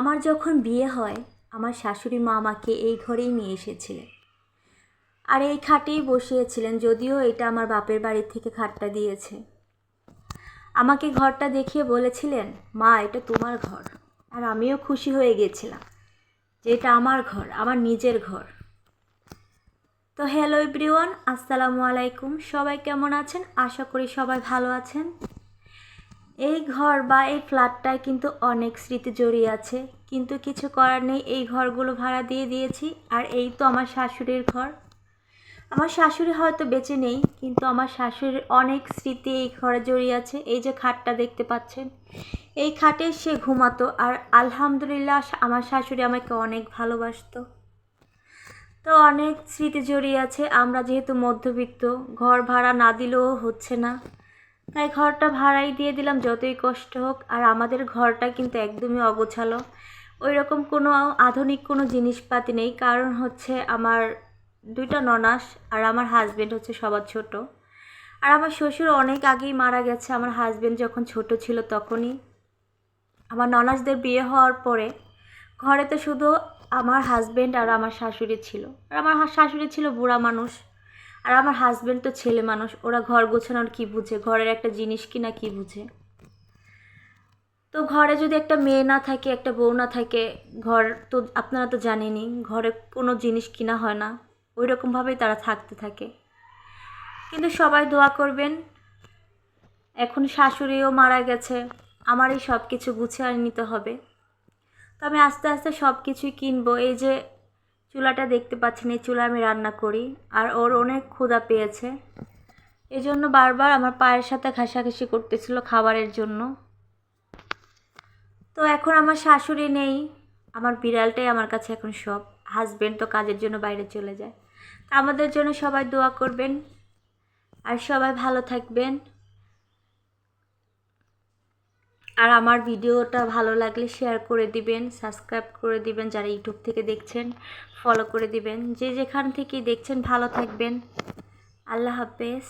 আমার যখন বিয়ে হয়, আমার শাশুড়ি মা আমাকে এই ঘরেই নিয়ে এসেছিলেন। আর এই খাটেই বসিয়েছিলেন, যদিও এটা আমার বাপের বাড়ির থেকে খাটটা দিয়েছে। আমাকে ঘরটা দেখিয়ে বলেছিলেন, মা, এটা তোমার ঘর। আর আমিও খুশি হয়ে গেছিলাম যে এটা আমার ঘর, আমার নিজের ঘর। তো হ্যালো এভরিওয়ান, আসসালামু আলাইকুম। সবাই কেমন আছেন? আশা করি সবাই ভালো আছেন। এই ঘর বা এই ফ্ল্যাটটায় কিন্তু অনেক স্মৃতি জড়িয়ে আছে। কিন্তু কিছু করার নেই, এই ঘরগুলো ভাড়া দিয়ে দিয়েছি, আর এই তো আমার শাশুড়ির ঘর। আমার শাশুড়ি হয়তো বেঁচে নেই, কিন্তু আমার শাশুড়ির অনেক স্মৃতি এই ঘরে জড়িয়ে আছে, এই যে খাটটা দেখতে পাচ্ছেন। এই খাটে সে ঘুমাতো, আর আলহামদুলিল্লাহ আমার শাশুড়ি আমাকে অনেক ভালোবাসতো। তো অনেক স্মৃতি জড়িয়ে আছে, আমরা যেহেতু মধ্যবিত্ত, ঘর ভাড়া না দিলেও হচ্ছে না। তাই ঘরটা ভাড়াই দিয়ে দিলাম যতই কষ্ট হোক, আর আমাদের ঘরটা কিন্তু একদমই অগোছালো। ওই রকম কোনো আধুনিক কোনো জিনিসপাতি নেই, কারণ হচ্ছে আমার দুইটা ননাস আর আমার হাজব্যান্ড হচ্ছে সবার ছোট। আর আমার শ্বশুর অনেক আগেই মারা গেছে, আমার হাজব্যান্ড যখন ছোট ছিল তখনই। আমার ননাসদের বিয়ে হওয়ার পরে ঘরে তো শুধু আমার হাজব্যান্ড আর আমার শাশুড়ি ছিল। আর আমার শাশুড়ি ছিল বুড়া মানুষ আর আমার হাজব্যান্ড তো ছেলে মানুষ, ওরা ঘর গোছানোর কি বুঝে? ঘরের একটা জিনিস কিনা কি বুঝে? তো ঘরে যদি একটা মেয়ে না থাকে, একটা বউ না থাকে, ঘর তো আপনারা তো জানেনই, ঘরে কোনো জিনিস কিনা হয় না ওই রকমভাবেই তারা থাকতে থাকে। কিন্তু সবাই দোয়া করবেন, এখন শাশুড়িও মারা গেছে আমারই সব কিছু গুছিয়ে নিতে হবে। তো আমি আস্তে আস্তে সব কিছুই কিনবো। এই যে চুলাটা দেখতে পাচ্ছেন, এই চুলা আমি রান্না করি, আর ওর অনেক ক্ষুধা পেয়েছে। এই জন্য বারবার আমার পায়ের সাথে ঘাসাঘাসি করতেছিল খাবারের জন্য। তো এখন আমার শাশুড়ি নেই, আমার বিড়ালটাই আমার কাছে এখন সব। হাজবেন্ড তো কাজের জন্য বাইরে চলে যায়। আমাদের জন্য সবাই দোয়া করবেন, আর সবাই ভালো থাকবেন। আর আমার ভিডিওটা ভালো লাগলে শেয়ার করে দিবেন সাবস্ক্রাইব করে দিবেন যারা ইউটিউব থেকে দেখছেন ফলো করে দিবেন। যে যেখান থেকে দেখছেন, ভালো থাকবেন। আল্লাহ হাফেজ।